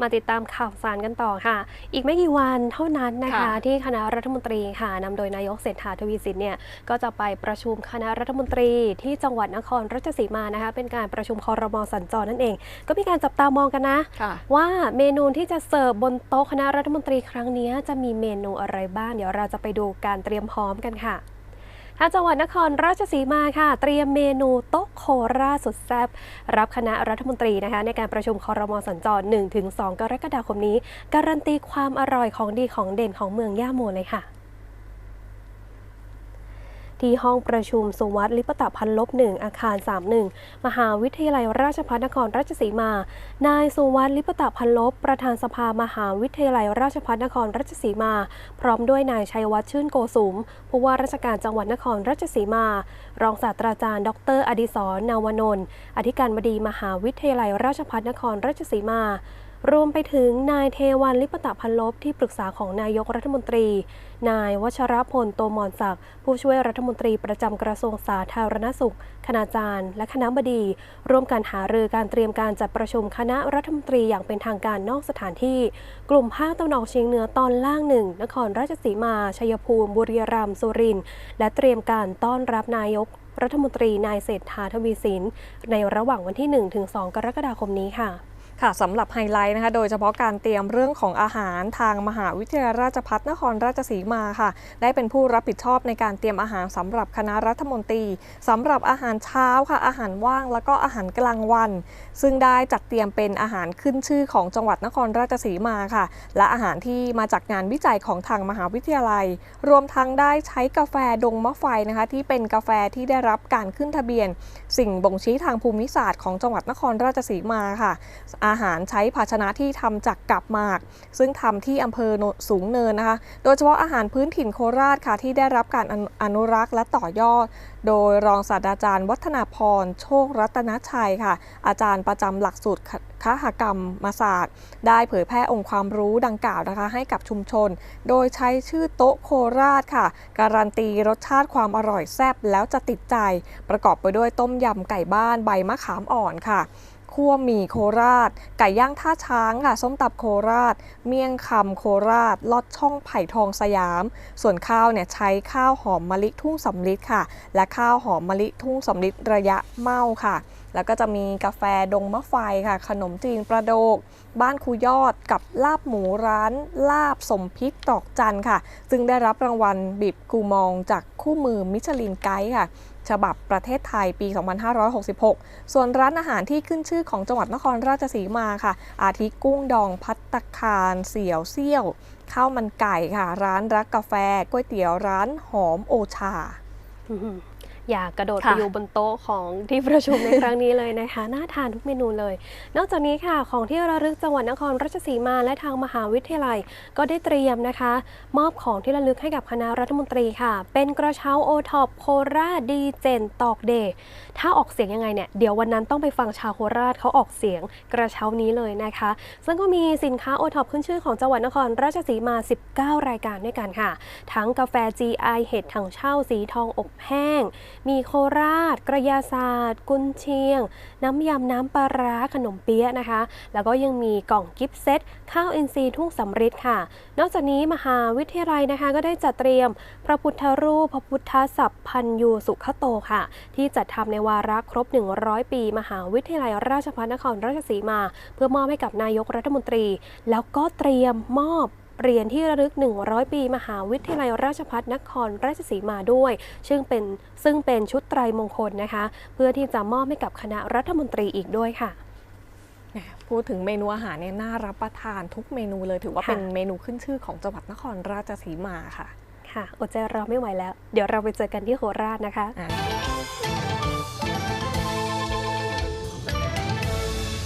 มาติดตามข่าวสารกันต่อค่ะ อีกไม่กี่วันเท่านั้นนะคะค่ะที่คณะรัฐมนตรีค่ะนำโดยนายกเศรษฐาทวีสินเนี่ยก็จะไปประชุมคณะรัฐมนตรีที่จังหวัดนครราชสีมานะคะ เป็นการประชุมคอรมอสัญจรนั่นเอง ก็มีการจับตามองกันนะค่ะว่าเมนูที่จะเสิร์ฟบนโต๊ะคณะรัฐมนตรีครั้งนี้จะมีเมนูอะไรบ้าง เดี๋ยวเราจะไปดูการเตรียมพร้อมกันค่ะ ทางจังหวัดนครราชสีมาค่ะ เตรียมเมนูโต๊ะโคราสุดแซ่บรับคณะรัฐมนตรีนะคะในการประชุมคอรมอสัญจร 1-2 กรกฎาคมนี้ การันตีความอร่อยของดีของเด่นของเมืองย่าโมเลยค่ะ ที่ห้องประชุมสุวัสดิ์ลิปตะพันลบหนึ่งอาคาร 31 มหาวิทยาลัยราชภัฏนครราชสีมา นายสุวัสดิ์ลิปตะพันลบ ประธานสภามหาวิทยาลัยราชภัฏนครราชสีมา พร้อมด้วยนายชัยวัฒน์ชื่นโกสุม ผู้ว่าราชการจังหวัดนครราชสีมา รองศาสตราจารย์ ดร อดิศรนาวานนท์อธิการบดีมหาวิทยาลัยราชภัฏนครราชสีมา รวมไปถึงนายเทวันลิปตะพันลบที่ปรึกษาของนายกรัฐมนตรี นายวัชรพลโตมอนศักดิ์ผู้ช่วยรัฐมนตรีประจำกระทรวงสาธารณสุข คณาจารย์ และคณะบดี ร่วมกันหารือการเตรียมการจัดประชุมคณะรัฐมนตรีอย่างเป็นทางการนอกสถานที่ กลุ่มภาคตะวันออกเฉียงเหนือตอนล่างหนึ่งนครราชสีมา ชัยภูมิ บุรีรัมย์สุรินทร์และเตรียมการต้อนรับนายกรัฐมนตรีนายเศรษฐาทวีสินในระหว่างวันที่ 1-2 กรกฎาคมนี้ค่ะ ค่ะสำหรับไฮไลท์นะคะ โดยเฉพาะการเตรียมเรื่องของอาหารทางมหาวิทยาลัยราชภัฏนครราชสีมาค่ะ ได้เป็นผู้รับผิดชอบในการเตรียมอาหารสำหรับคณะรัฐมนตรีสำหรับอาหารเช้าค่ะ อาหารว่างแล้วก็อาหารกลางวัน ซึ่งได้จัดเตรียมเป็นอาหารขึ้นชื่อของจังหวัดนครราชสีมาค่ะ และอาหารที่มาจากงานวิจัยของทางมหาวิทยาลัย รวมทั้งได้ใช้กาแฟดงมะไฟนะคะ ที่เป็นกาแฟที่ได้รับการขึ้นทะเบียน สิ่งบ่งชี้ทางภูมิศาสตร์ของจังหวัดนครราชสีมาค่ะอาหารใช้ภาชนะที่ทำจากกับหมาก ซึ่งทำที่อำเภอสูงเนินนะคะ โดยเฉพาะอาหารพื้นถิ่นโคราชค่ะที่ได้รับการอนุรักษ์และต่อยอด โดยรองศาสตราจารย์ วัฒนาพรโชครัตนชัยค่ะ อาจารย์ประจำหลักสูตรคหกรรมมาศาสตร์ ได้เผยแพร่องค์ความรู้ดังกล่าวนะคะ ให้กับชุมชน โดยใช้ชื่อโต๊ะโคราชค่ะ การันตีรสชาติความอร่อยแซ่บแล้วจะติดใจ ประกอบไปด้วยต้มยำไก่บ้านใบมะขามอ่อนค่ะ คั่วหมี่โคราช ไก่ย่างท่าช้างค่ะ ส้มตับโคราช เมี่ยงคำโคราช ลอดช่องไผ่ทองสยาม ส่วนข้าวเนี่ยใช้ข้าวหอมมะลิทุ่งสำลิดค่ะ และข้าวหอมมะลิทุ่งสำลิดระยะเมาค่ะ แล้วก็จะมีกาแฟดงมะไฟค่ะ ขนมจีนประโดก บ้านครูยอดกับลาบหมูร้านลาบสมพิษตอกจันค่ะ ซึ่งได้รับรางวัลบิบกูมองจากคู่มือมิชลินไกด์ค่ะฉบับประเทศไทยปี 2566 ส่วนร้านอาหารที่ขึ้นชื่อของจังหวัดนครราชสีมาค่ะ อาทิกุ้งดองพัตตคาร เสี่ยวเซี่ยว ข้าวมันไก่ค่ะ ร้านรักกาแฟก๋วยเตี๋ยวร้านหอมโอชา อื้อหืออยากกระโดดไปค่ะอยู่บนโต๊ะของที่ประชุมในครั้งนี้เลยนะคะ น่าทานทุกเมนูเลย นอกจากนี้ค่ะ ของที่ระลึกจังหวัดนครราชสีมาและทางมหาวิทยาลัย ก็ได้เตรียมนะคะ มอบของที่ระลึกให้กับคณะรัฐมนตรีค่ะ เป็นกระเช้าโอท็อปโคราชดีเจนตอกเดย์ถ้าออกเสียงยังไงเนี่ยเดี๋ยววันนั้นต้องไปฟังชาวโคราชเขาออกเสียงกระเช้านี้เลยนะคะ ซึ่งก็มีสินค้าโอท็อปขึ้นชื่อของจังหวัดนครราชสีมา 19 รายการด้วยกันค่ะ ทั้งกาแฟ GI เห็ดถังเช่าสีทองอบแห้งมีโคราช กระยาศาสตร์ กุนเชียง น้ำยำน้ำปลาร้าขนมเปี๊ยะนะคะ แล้วก็ยังมีกล่องกิฟต์เซตข้าวอินทรีย์ทุ่งสำริดค่ะ นอกจากนี้มหาวิทยาลัยนะคะก็ได้จัดเตรียม พระพุทธรูปพระพุทธสัพพันยูสุขโตค่ะ ที่จัดทำในวาระครบ 100 ปี มหาวิทยาลัยราชภัฏนครราชสีมา เพื่อมอบให้กับนายกรัฐมนตรี แล้วก็เตรียมมอบ เหรียญที่ระลึก 100 ปี มหาวิทยาลัยราชภัฏนครราชสีมาด้วย ซึ่งเป็นซึ่งเป็นชุดไตรมงคลนะคะ เพื่อที่จะมอบให้กับคณะรัฐมนตรีอีกด้วยค่ะพูดถึงเมนูอาหารเนี่ยน่ารับประทานทุกเมนูเลยถือว่าค่ะเป็นเมนูขึ้นชื่อของจังหวัดนครราชสีมาค่ะ ค่ะอดใจรอไม่ไหวแล้ว เดี๋ยวเราไปเจอกันที่โคราชนะคะอ่า